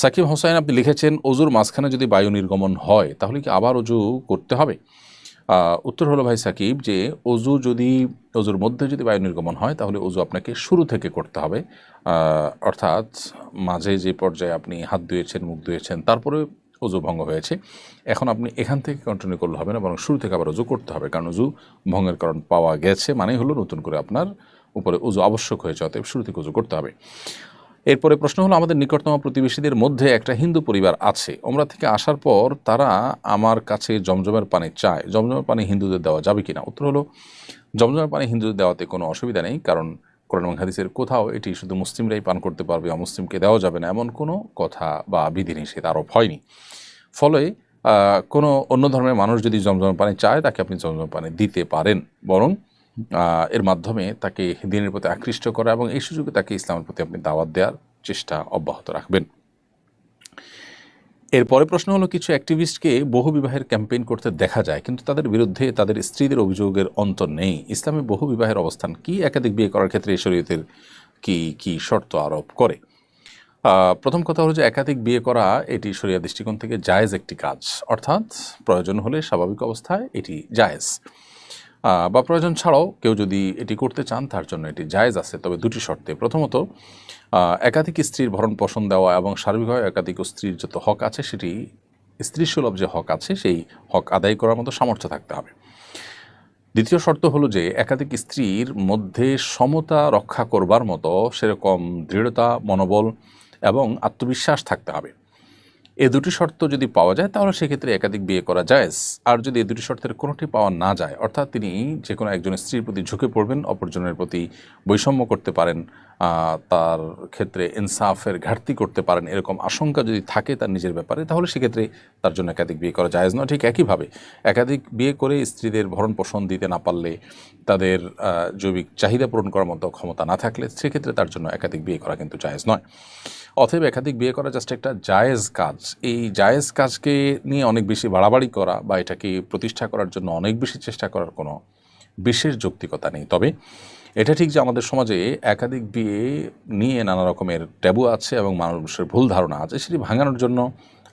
সাকিব হোসাইন আপনি লিখেছেন অজুর মাঝখানে যদি বায়ু নির্গমন হয়, তাহলে কি আবার অজু করতে হবে? উত্তর হলো, ভাই সাকিব, যে অজু যদি অজুর মধ্যে যদি বায়ু নির্গমন হয়, তাহলে অজু আপনাকে শুরু থেকে করতে হবে। অর্থাৎ মাঝে যে পর্যায়ে আপনি হাত ধুয়েছেন, মুখ ধুয়েছেন, তারপরে অজু ভঙ্গ হয়েছে। এখন আপনি এখান থেকে কন্টিনিউ করলে হবে না, বরং শুরু থেকে আবার অজু করতে হবে, কারণ অজু ভঙ্গের কারণ পাওয়া গেছে, মানেই হলো নতুন করে আপনার উপরে অজু আবশ্যক হয়েছে, অতএব শুরু থেকে অজু করতে হবে। এরপরে প্রশ্ন হলো, আমাদের নিকটতম প্রতিবেশীদের মধ্যে একটা হিন্দু পরিবার আছে। ওমরা থেকে আসার পর তারা আমার কাছে জমজমের পানি চায়। জমজমের পানি হিন্দুদের দেওয়া যাবে কিনা? উত্তর হলো, জমজমের পানি হিন্দুদের দেওয়াতে কোনো অসুবিধা নেই, কারণ কোরআন হাদিসের কোথাও এটি শুধু মুসলিমরাই পান করতে পারবে অমুসলিমকে দেওয়া যাবে না, এমন কোনো কথা বা বিধিনিষেধ আরোপ হয়নি। ফলে কোনো অন্য ধর্মের মানুষ যদি জমজমের পানি চায়, তাকে আপনি জমজমের পানি দিতে পারেন। বরং এর মাধ্যমে তাকে দিনের প্রতি আকৃষ্ট করা এবং এই সুযোগে তাকে ইসলামের প্রতি আপনি দাওয়াত দেওয়ার চেষ্টা অব্যাহত রাখবেন। এরপরে প্রশ্ন হলো, কিছু অ্যাক্টিভিস্টকে বহু বিবাহের ক্যাম্পেইন করতে দেখা যায়, কিন্তু তাদের বিরুদ্ধে তাদের স্ত্রীদের অভিযোগের অন্ত নেই। ইসলামে বহু বিবাহের অবস্থান কি? একাধিক বিয়ে করার ক্ষেত্রে শরীয়তের কি কি শর্ত আরোপ করে? প্রথম কথা হলো যে একাধিক বিয়ে করা, এটি শরিয়া দৃষ্টিকোণ থেকে জায়েজ একটি কাজ। অর্থাৎ প্রয়োজন হলে স্বাভাবিক অবস্থায় এটি জায়েজ। বা প্রয়োজন ছাড়াও কেউ যদি এটি করতে চান, তার জন্য এটি জায়েজ আছে। তবে দুটি শর্তে। প্রথমত একাধিক স্ত্রীর ভরণ পোষণ দেওয়া এবং সার্বিকভাবে একাধিক স্ত্রীর যত হক আছে, সেটি স্ত্রী সুলভ যে হক আছে, সেই হক আদায় করার মতো সামর্থ্য থাকতে হবে। দ্বিতীয় শর্ত হলো যে, একাধিক স্ত্রীর মধ্যে সমতা রক্ষা করবার মতো সেরকম দৃঢ়তা, মনোবল এবং আত্মবিশ্বাস থাকতে হবে। এ দুটি শর্ত যদি পাওয়া যায়, তাহলে সেক্ষেত্রে একাধিক বিয়ে করা যায়। আর যদি এ দুটি শর্তের কোনোটি পাওয়া না যায়, অর্থাৎ তিনি যে কোনো একজন স্ত্রীর প্রতি ঝুঁকে পড়বেন, অপরজনের প্রতি বৈষম্য করতে পারেন তার ক্ষেত্রে ইনসাফের ঘাটতি করতে পারেন, এরকম আশঙ্কা যদি থাকে তার নিজের ব্যাপারে, তাহলে সেক্ষেত্রে তার জন্য একাধিক বিয়ে করা জায়েজ নয়। ঠিক একইভাবে একাধিক বিয়ে করে স্ত্রীদের ভরণ পোষণ দিতে না পারলে তাদের জৈবিক চাহিদা পূরণ করার মতো ক্ষমতা না থাকলে সেক্ষেত্রে তার জন্য একাধিক বিয়ে করা কিন্তু জায়েজ নয়। অতএব একাধিক বিয়ে করা জাস্ট একটা জায়েজ কাজ। এই জায়েজ কাজকে নিয়ে অনেক বেশি বাড়াবাড়ি করা বা এটাকে প্রতিষ্ঠা করার জন্য অনেক বেশি চেষ্টা করার কোনো বিশেষ যৌক্তিকতা নেই। তবে এটা ঠিক যে আমাদের সমাজে একাধিক বিয়ে নিয়ে নানা রকমের ট্যাবু আছে এবং মানুষের ভুল ধারণা আছে, সেটি ভাঙানোর জন্য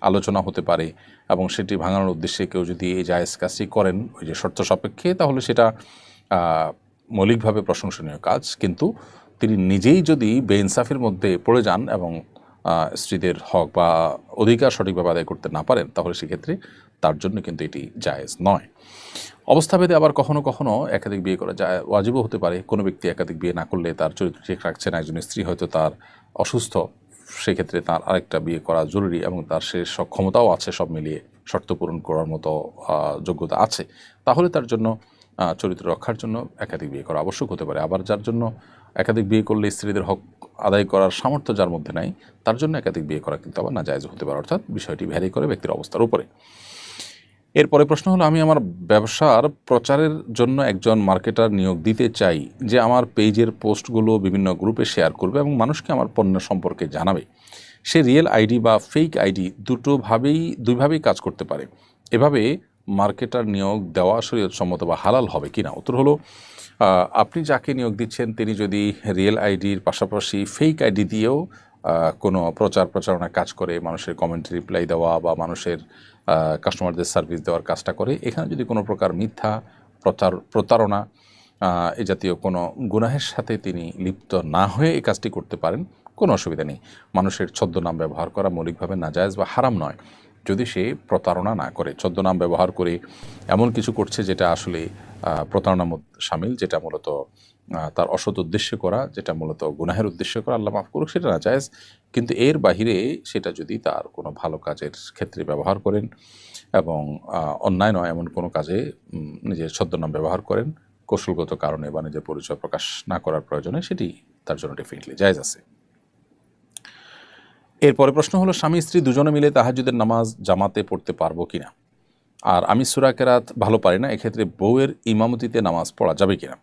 আলোচনা হতে পারে এবং সেটি ভাঙানোর উদ্দেশ্যে কেউ যদি এই জায়েজ কাজটি করেন, ওই যে শর্ত সাপেক্ষে, তাহলে সেটা মৌলিকভাবে প্রশংসনীয় কাজ। কিন্তু তিনি নিজেই যদি বেইনসাফের মধ্যে পড়ে যান এবং স্ত্রীদের হক বা অধিকার সঠিকভাবে আদায় করতে না পারেন, তাহলে সেক্ষেত্রে তার জন্য কিন্তু এটি জায়েজ নয়। অবস্থাভেদে আবার কখনো কখনো একাধিক বিয়ে করা যায়, ওয়াজিবও হতে পারে। কোনো ব্যক্তি একাধিক বিয়ে না করলে তার চরিত্র ঠিক রাখছে না একজন স্ত্রী হয়তো তার অসুস্থ, সেক্ষেত্রে তার আরেকটা বিয়ে করা জরুরি এবং তার সে সক্ষমতাও আছে সব মিলিয়ে, শর্ত পূরণ করার মতো যোগ্যতা আছে। তাহলে তার জন্য চরিত্র রক্ষার জন্য একাধিক বিয়ে করা আবশ্যক হতে পারে। আবার যার জন্য একাধিক বিয়ে করলে স্ত্রীদের হক আদায় করার সামর্থ্য যার মধ্যে নাই, তার জন্য একাধিক বিয়ে করা কিন্তু আবার নাজায়জ হতে পারে, অর্থাৎ বিষয়টি ভ্যারি করে ব্যক্তির অবস্থার উপরে। এরপরে প্রশ্ন হলো, আমি আমার ব্যবসার প্রচারের জন্য একজন মার্কেটার নিয়োগ দিতে চাই যে আমার পেজের পোস্টগুলো বিভিন্ন গ্রুপে শেয়ার করবে এবং মানুষকে আমার পণ্য সম্পর্কে জানাবে। সে রিয়েল আইডি বা ফেক আইডি দুটোভাবেই, দুইভাবেই কাজ করতে পারে। এভাবে মার্কেটার নিয়োগ দেওয়া শরীয়তসম্মত বা হালাল হবে কিনা উত্তর হলো আপনি যাকে নিয়োগ দিচ্ছেন তিনি যদি রিয়েল আইডির পাশাপাশি ফেক আইডি দিয়েও কোনো প্রচার প্রচারণা কাজ করে, মানুষের কমেন্ট রিপ্লাই দেওয়া বা মানুষের কাস্টমারদের সার্ভিস দেওয়ার কাজটা করে, এখানে যদি কোনো প্রকার মিথ্যা প্রচার, প্রতারণা এ জাতীয় কোনো গুনাহের সাথে তিনি লিপ্ত না হয়ে এই কাজটি করতে পারেন, কোনো অসুবিধা নেই। মানুষের ছদ্মনাম ব্যবহার করা মৌলিকভাবে নাজায়জ বা হারাম নয়। যদি সে প্রতারণা না করে ছদ্মনাম ব্যবহার করে এমন কিছু করছে যেটা আসলে আহ, প্রতারণার মধ্যে সামিল যেটা মূলত তার অসৎ উদ্দেশ্য করা যেটা মূলত গুনাহের উদ্দেশ্য করা আল্লাহ মাফ করুক সেটা না জায়েজ কিন্তু এর বাহিরে সেটা যদি তার কোনো ভালো কাজের ক্ষেত্রে ব্যবহার করেন এবং অন্যায় নয় এমন কোনো কাজে নিজের ছদ্মনাম ব্যবহার করেন কৌশলগত কারণে বা নিজের পরিচয় প্রকাশ না করার প্রয়োজনে সেটি তার জন্য ডেফিনেটলি জায়জ আছে। এরপরে প্রশ্ন হলো, স্বামী স্ত্রী দুজনে মিলে তাহাজুদের নামাজ জামাতে পড়তে পারব কিনা? আর আমি সুরা কেরাত ভালো পারি না, এক্ষেত্রে বউয়ের ইমামতিতে নামাজ পড়া যাবে কিনা?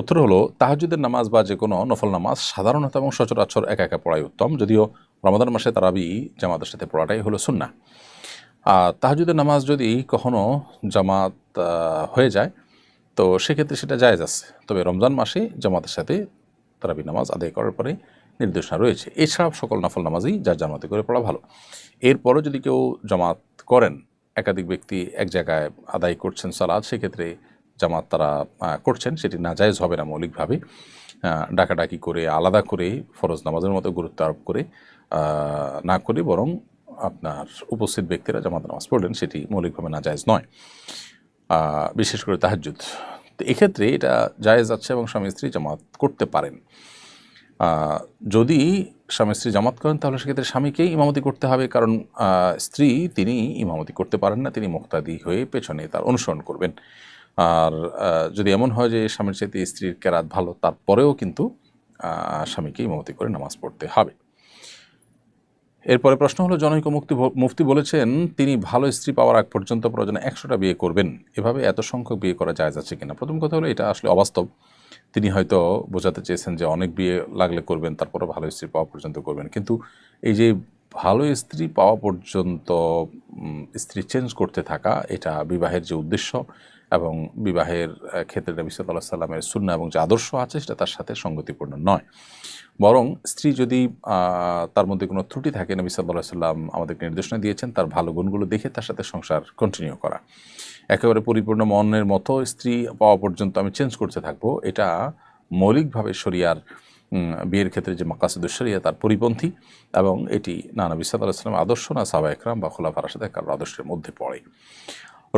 উত্তর হলো তাহাজুদের নামাজ বা যে কোনো নফল নামাজ সাধারণত এবং সচরাচর একা একা পড়াই উত্তম, যদিও রমাদান মাসে তারাবি জামাতের সাথে পড়াটাই হলো সুন্না আর তাহাজুদের নামাজ যদি কখনো জামাত হয়ে যায়, তো সেক্ষেত্রে সেটা জায়েজ আছে। তবে রমজান মাসে জামাতের সাথে তারাবি নামাজ আদায় করার পরে নির্দেশনা রয়েছে। এছাড়া সকল নফল নামাজই যার জামাতে করে পড়া ভালো। এরপরও যদি কেউ জামাত করেন, একাধিক ব্যক্তি এক জায়গায় আদায় করছেন সালাদ সেক্ষেত্রে জামাত তারা করছেন, সেটি নাজায়েজ হবে না মৌলিকভাবে। ডাকাডাকি করে, আলাদা করে, ফরজ নামাজের মতো গুরুত্ব আরোপ করে না করে বরং আপনার উপস্থিত ব্যক্তিরা জামাত নামাজ পড়লেন, সেটি মৌলিকভাবে নাজায়েজ নয়। বিশেষ করে তাহাজ্জুদ। তো এক্ষেত্রে এটা জায়েজ আছে এবং স্বামী স্ত্রী জামাত করতে পারেন। যদি স্বামী স্ত্রী জামাত করেন, তাহলে সেক্ষেত্রে স্বামীকেই ইমামতি করতে হবে, কারণ স্ত্রী তিনি ইমামতি করতে পারেন না, তিনি মুক্তাদি হয়ে পেছনে তার অনুসরণ করবেন। আর যদি এমন হয় যে স্বামীর চাইতে স্ত্রীর কেরাত ভালো, তারপরেও কিন্তু স্বামীকে ইমামতি করে নামাজ পড়তে হবে। এরপরে প্রশ্ন হলো, জনৈক মুক্তি মুফতি বলেছেন, তিনি ভালো স্ত্রী পাওয়ার আগ পর্যন্ত প্রয়োজনে একশোটা বিয়ে করবেন। এভাবে এত সংখ্যক বিয়ে করা যায় আছে কিনা? প্রথম কথা হলো, এটা আসলে অবাস্তব। তিনি হয়তো বোঝাতে চেয়েছেন যে অনেক বিয়ে লাগলে করবেন তারপরে ভালো স্ত্রী পাওয়া পর্যন্ত করবেন। কিন্তু এই যে ভালো স্ত্রী পাওয়া পর্যন্ত স্ত্রী চেঞ্জ করতে থাকা, এটা বিবাহের যে উদ্দেশ্য এবং বিবাহের ক্ষেত্রে নবী সাল্লাহ সাল্লামের শূন্য এবং যে আদর্শ আছে, সেটা তার সাথে সঙ্গতিপূর্ণ নয়। বরং স্ত্রী যদি তার মধ্যে কোনো ত্রুটি থাকে, নবী সাল্লাহ সাল্লাম আমাদেরকে নির্দেশনা দিয়েছেন, তার ভালো গুণগুলো দেখে তার সাথে সংসার কন্টিনিউ করা। একেবারে পরিপূর্ণ মনের মতো স্ত্রী পাওয়া পর্যন্ত আমি চেঞ্জ করতে থাকব, এটা মৌলিকভাবে শরিয়ার বিয়ের ক্ষেত্রে যে মাকাসুদুশরিয়া তার পরিপন্থী এবং এটি নানা নবী সাল্লাহ সাল্লাম আদর্শ, না সাবা একরাম বা খোলাফার সাথে কারোর আদর্শের মধ্যে পড়ে।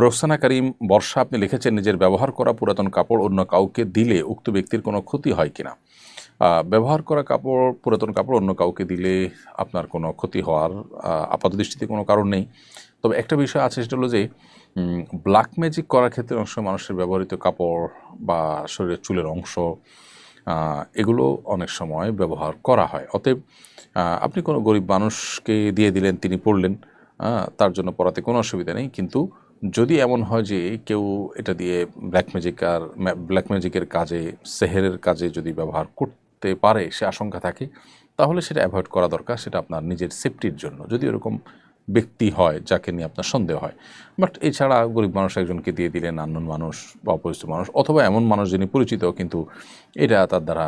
রোকসানা করিম, বর্ষা, আপনি লিখেছেন নিজের ব্যবহার করা পুরাতন কাপড় অন্য কাউকে দিলে উক্ত ব্যক্তির কোনো ক্ষতি হয় কিনা? ব্যবহার করা কাপড়, পুরাতন কাপড় অন্য কাউকে দিলে আপনার কোনো ক্ষতি হওয়ার আপাত দৃষ্টিতে কোনো কারণ নেই। তবে একটা বিষয় আছে, সেটা হলো যে ব্ল্যাক ম্যাজিক করার ক্ষেত্রে অংশ মানুষের ব্যবহৃত কাপড় বা শরীরের চুলের অংশ এগুলো অনেক সময় ব্যবহার করা হয়। অতএব আপনি কোনো গরিব মানুষকে দিয়ে দিলেন, তিনি পড়লেন তার জন্য পড়াতে কোনো অসুবিধা নেই, কিন্তু যদি এমন হয় যে কেউ এটা দিয়ে ব্ল্যাক ম্যাজিক আর ব্ল্যাক ম্যাজিকের কাজে, সেহেরের কাজে যদি ব্যবহার করতে পারে, সে আশঙ্কা থাকে, তাহলে সেটা অ্যাভয়েড করা দরকার, সেটা আপনার নিজের সেফটির জন্য। যদি এরকম ব্যক্তি হয়, যাকে নিয়ে আপনার সন্দেহ হয়। বাট এছাড়া গরিব মানুষ একজনকে দিয়ে দিলেন, আননোন মানুষ বা অপরিচিত মানুষ, অথবা এমন মানুষ যিনি পরিচিত, কিন্তু এটা তার দ্বারা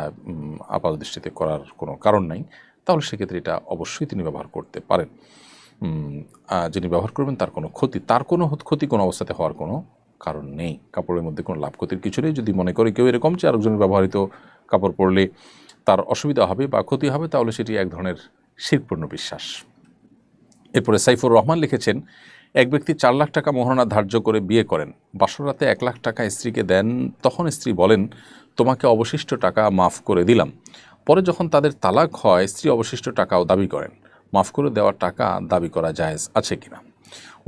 আপাত দৃষ্টিতে করার কোনো কারণ নাই, তাহলে সেক্ষেত্রে এটা অবশ্যই তিনি ব্যবহার করতে পারেন। যিনি ব্যবহার করবেন তার কোনো ক্ষতি, তার কোনো ক্ষতি কোনো অবস্থাতে হওয়ার কোনো কারণ নেই। কাপড়ের মধ্যে কোনো লাভ ক্ষতির কিছু নেই। যদি মনে করে কেউ এরকম যে আরেকজনের ব্যবহৃত কাপড় পরলে তার অসুবিধা হবে বা ক্ষতি হবে, তাহলে সেটি এক ধরনের শিরপূর্ণ বিশ্বাস। এরপরে সাইফুর রহমান লিখেছেন, এক ব্যক্তি চার লাখ টাকা মোহরণা ধার্য করে বিয়ে করেন বাসরাতে এক লাখ টাকা স্ত্রীকে দেন, তখন স্ত্রী বলেন, তোমাকে অবশিষ্ট টাকা মাফ করে দিলাম। পরে যখন তাদের তালাক হয়, স্ত্রী অবশিষ্ট টাকাও দাবি করেন। মাফ করে দেওয়ার টাকা দাবি করা জায়েজ আছে কিনা?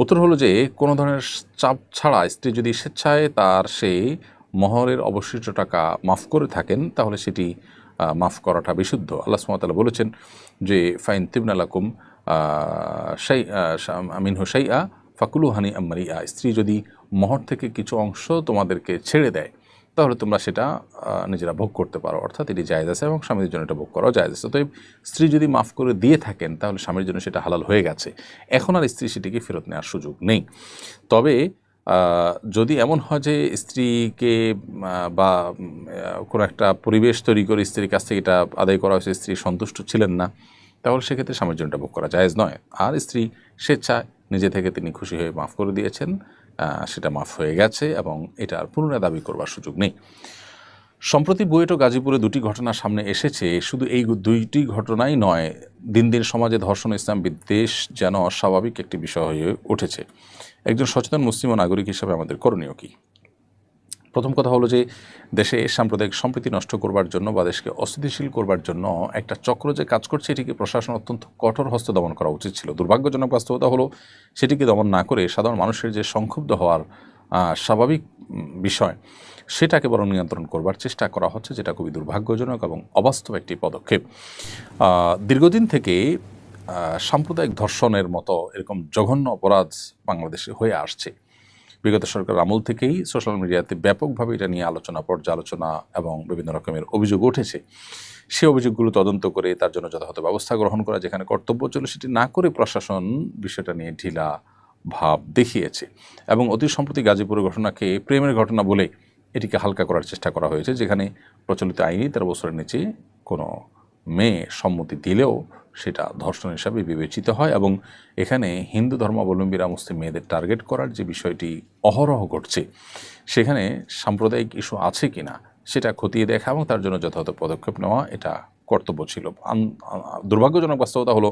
উত্তর হলো যে, কোনো ধরনের চাপ ছাড়া স্ত্রী যদি স্বেচ্ছায় তার সেই মহরের অবশিষ্ট টাকা মাফ করে থাকেন, তাহলে সেটি মাফ করাটা বিশুদ্ধ। আল্লাহ সুমতাল্লাহ বলেছেন যে, ফাইন তিবনালাকুম সাই আমিন হোসাইয়া ফাকুলু হানি আম্মারিয়া স্ত্রী যদি মহর থেকে কিছু অংশ তোমাদেরকে ছেড়ে দেয় তাহলে তোমরা সেটা নিজেরা ভোগ করতে পারো। অর্থাৎ এটি জায়েজ আছে এবং স্বামীর জন্য এটা ভোগ করাও জায়েজ আছে। অতএব স্ত্রী যদি মাফ করে দিয়ে থাকেন, তাহলে স্বামীর জন্য সেটা হালাল হয়ে গেছে। এখন আর স্ত্রী সেটিকে ফেরত নেওয়ার সুযোগ নেই। তবে যদি এমন হয় যে স্ত্রীকে বা কোনো একটা পরিবেশ তৈরি করে স্ত্রীর কাছ থেকে এটা আদায় করা হয়েছে, স্ত্রী সন্তুষ্ট ছিলেন না, তাহলে সেক্ষেত্রে স্বামীর জন্য এটা ভোগ করা জায়েজ নয়। আর স্ত্রী স্বেচ্ছায় নিজে থেকে তিনি খুশি হয়ে মাফ করে দিয়েছেন। সেটা মাফ হয়ে গেছে এবং এটা আর পুনরায় দাবি করবার সুযোগ নেই। সম্প্রতি বুয়েট ও গাজীপুরে দুটি ঘটনা সামনে এসেছে। শুধু এই দুইটি ঘটনাই নয়, দিন দিন সমাজে ধর্ষণ, ইসলাম, বিদ্বেষ যেন অস্বাভাবিক একটি বিষয় হয়ে উঠেছে। একজন সচেতন মুসলিম ও নাগরিক হিসাবে আমাদের করণীয় কী? প্রথম কথা হলো যে দেশে সাম্প্রদায়িক সম্প্রীতি নষ্ট করবার জন্য বা দেশকে অস্থিতিশীল করবার জন্য একটা চক্র যে কাজ করছে, এটিকে প্রশাসন অত্যন্ত কঠোর হস্ত দমন করা উচিত ছিল। দুর্ভাগ্যজনক বাস্তবতা হলো সেটিকে দমন না করে সাধারণ মানুষের যে সংক্ষুব্ধ হওয়ার স্বাভাবিক বিষয়, সেটাকে বরং নিয়ন্ত্রণ করবার চেষ্টা করা হচ্ছে, যেটা খুবই দুর্ভাগ্যজনক এবং অবাস্তব একটি পদক্ষেপ। দীর্ঘদিন থেকে সাম্প্রদায়িক ধর্ষণের মতো এরকম জঘন্য অপরাধ বাংলাদেশে হয়ে আসছে। বিগত সরকার আমল থেকেই সোশ্যাল মিডিয়াতে ব্যাপকভাবে এটা নিয়ে আলোচনা, পর্যালোচনা এবং বিভিন্ন রকমের অভিযোগ উঠেছে। সে অভিযোগগুলো তদন্ত করে তার জন্য যথাযথ ব্যবস্থা গ্রহণ করা, যেখানে কর্তব্য ছিল সেটি না করে প্রশাসন বিষয়টা নিয়ে ঢিলা ভাব দেখিয়েছে এবং অতি সম্প্রতি গাজীপুরের ঘটনাকে প্রেমের ঘটনা বলে এটিকে হালকা করার চেষ্টা করা হয়েছে, যেখানে প্রচলিত আইনে তেরো বছরের নিচে কোনো মেয়ে সম্মতি দিলেও সেটা ধর্ষণ হিসাবে বিবেচিত হয় এবং এখানে হিন্দু ধর্মাবলম্বীরা মুসলিম মেয়েদের টার্গেট করার যে বিষয়টি অহরহ ঘটছে, সেখানে সাম্প্রদায়িক ইস্যু আছে কি না সেটা খতিয়ে দেখা এবং তার জন্য যথাযথ পদক্ষেপ নেওয়া এটা কর্তব্য ছিল। দুর্ভাগ্যজনক বাস্তবতা হলো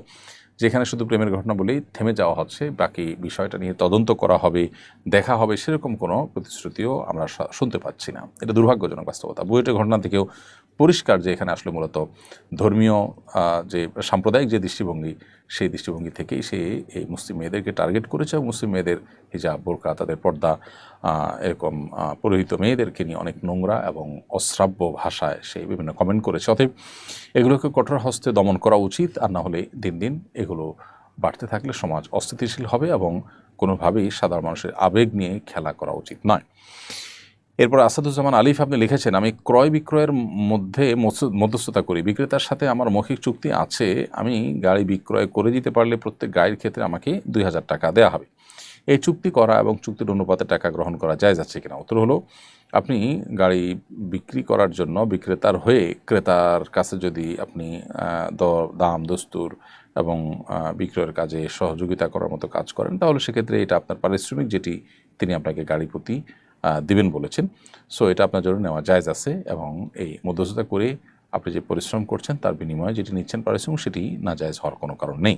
যেখানে শুধু প্রেমের ঘটনা বলেই থেমে যাওয়া হচ্ছে, বাকি বিষয়টা নিয়ে তদন্ত করা হবে, দেখা হবে সেরকম কোনো প্রতিশ্রুতিও আমরা শুনতে পাচ্ছি না। এটা দুর্ভাগ্যজনক বাস্তবতা। বুয়েটের ঘটনা থেকেও পরিষ্কার যে এখানে আসলে মূলত ধর্মীয় যে সাম্প্রদায়িক যে দৃষ্টিভঙ্গি, সেই দৃষ্টিভঙ্গি থেকেই সে এই মুসলিম মেয়েদেরকে টার্গেট করেছে এবং মুসলিম মেয়েদের হিজাব বোরকা তাদের পর্দা এরকম পুরোহিত মেয়েদেরকে নিয়ে অনেক নোংরা এবং অশ্রাব্য ভাষায় সে বিভিন্ন কমেন্ট করেছে। অতএব এগুলোকে কঠোর হস্তে দমন করা উচিত আর না হলে দিন দিন এগুলো বাড়তে থাকলে সমাজ অস্থিতিশীল হবে এবং কোনোভাবেই সাধারণ মানুষের আবেগ নিয়ে খেলা করা উচিত নয়। এরপর আসাদুজ্জামান আলিফ আপনি লিখেছেন, আমি ক্রয় বিক্রয়ের মধ্যে মধ্যস্থতা করি। বিক্রেতার সাথে আমার মৌখিক চুক্তি আছে। আমি গাড়ি বিক্রয় করে দিতে পারলে প্রত্যেক গাড়ির ক্ষেত্রে আমাকে দুই হাজার টাকা দেওয়া হবে। এই চুক্তি করা এবং চুক্তির অনুপাতে টাকা গ্রহণ করা যায় যাচ্ছে কিনা? উত্তর হলো, আপনি গাড়ি বিক্রি করার জন্য বিক্রেতার হয়ে ক্রেতার কাছে যদি আপনি দাম, দস্তুর এবং বিক্রয়ের কাজে সহযোগিতা করার মতো কাজ করেন, তাহলে সেক্ষেত্রে এটা আপনার পারিশ্রমিক, যেটি তিনি আপনাকে গাড়ি প্রতি দিবেন বলেছেন। সো এটা আপনার জন্য নেওয়া জায়জ আছে এবং এই মধ্যস্থতা করে আপনি যে পরিশ্রম করছেন, তার বিনিময়ে যেটি নিচ্ছেন পারিশ্রমিক, সেটি না জায়জ হওয়ার কোনো কারণ নেই।